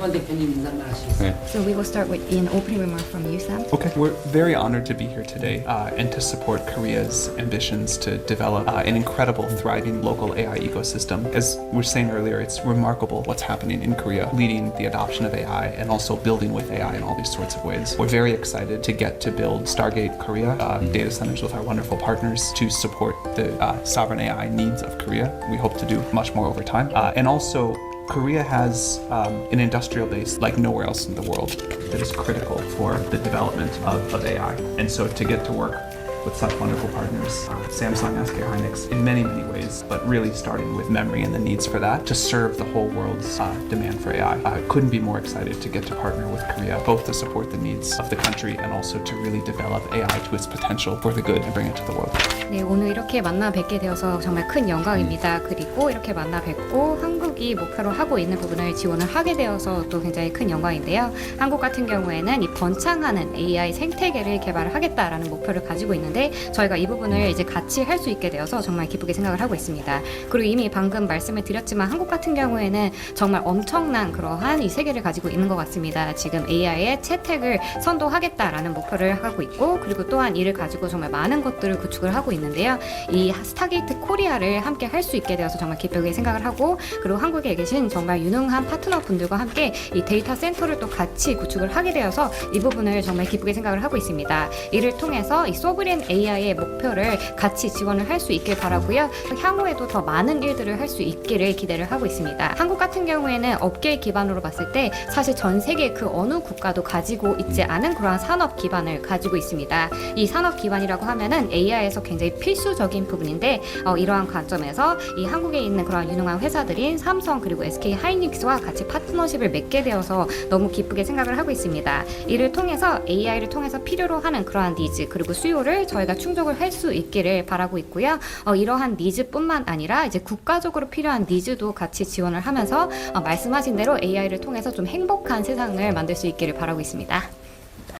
이태만 대표님 인사 말하시겠어요? 네. So we will start with an opening remark from you, Sam. Okay, we're very honored to be here today uh, and to support Korea's ambitions to develop uh, an incredible, thriving local AI ecosystem. As we were saying earlier, it's remarkable what's happening in Korea, leading the adoption of AI and also building with AI in all these sorts of ways. We're very excited to get to build Stargate Korea uh, data centers with our wonderful partners to support the uh, sovereign AI needs of Korea. We hope to do much more over time. Uh, and also, Korea has um, an industrial base like nowhere else in the world that is critical for the development of, of AI. And so to get to work with such wonderful partners, uh, Samsung, SK Hynix, in many, many ways, but really starting with memory and the needs for that to serve the whole world's uh, demand for AI. I couldn't be more excited to get to partner with Korea, both to support the needs of the country and also to really develop AI to its potential for the good and bring it to the world. 네, 오늘 이렇게 만나 뵙게 되어서 정말 큰 영광입니다. 그리고 이렇게 만나 뵙고 한국이 목표로 하고 있는 부분을 지원을 하게 되어서 또 굉장히 큰 영광인데요. 한국 같은 경우에는 이 번창하는 AI 생태계를 개발을 하겠다라는 목표를 가지고 있는 데 저희가 이 부분을 이제 같이 할 수 있게 되어서 정말 기쁘게 생각을 하고 있습니다. 그리고 이미 방금 말씀을 드렸지만 한국 같은 경우에는 정말 엄청난 그러한 이 세계를 가지고 있는 것 같습니다. 지금 AI의 채택을 선도하겠다라는 목표를 하고 있고 그리고 또한 이를 가지고 정말 많은 것들을 구축을 하고 있는데요. 이 스타게이트 코리아를 함께 할 수 있게 되어서 정말 기쁘게 생각을 하고 그리고 한국에 계신 정말 유능한 파트너 분들과 함께 이 데이터 센터를 또 같이 구축을 하게 되어서 이 부분을 정말 기쁘게 생각을 하고 있습니다. 이를 통해서 이 소브린 AI의 목표를 같이 지원을 할 수 있길 바라고요. 향후에도 더 많은 일들을 할 수 있기를 기대를 하고 있습니다. 한국 같은 경우에는 업계 기반으로 봤을 때 사실 전 세계 그 어느 국가도 가지고 있지 않은 그러한 산업 기반을 가지고 있습니다. 이 산업 기반이라고 하면은 AI에서 굉장히 필수적인 부분인데 어, 이러한 관점에서 이 한국에 있는 그러한 유능한 회사들인 삼성 그리고 SK 하이닉스와 같이 파트너십을 맺게 되어서 너무 기쁘게 생각을 하고 있습니다. 이를 통해서 AI를 통해서 필요로 하는 그러한 니즈 그리고 수요를 저희가 충족을 할 수 있기를 바라고 있고요. 어, 이러한 니즈뿐만 아니라 이제 국가적으로 필요한 니즈도 같이 지원을 하면서 어, 말씀하신 대로 AI를 통해서 좀 행복한 세상을 만들 수 있기를 바라고 있습니다.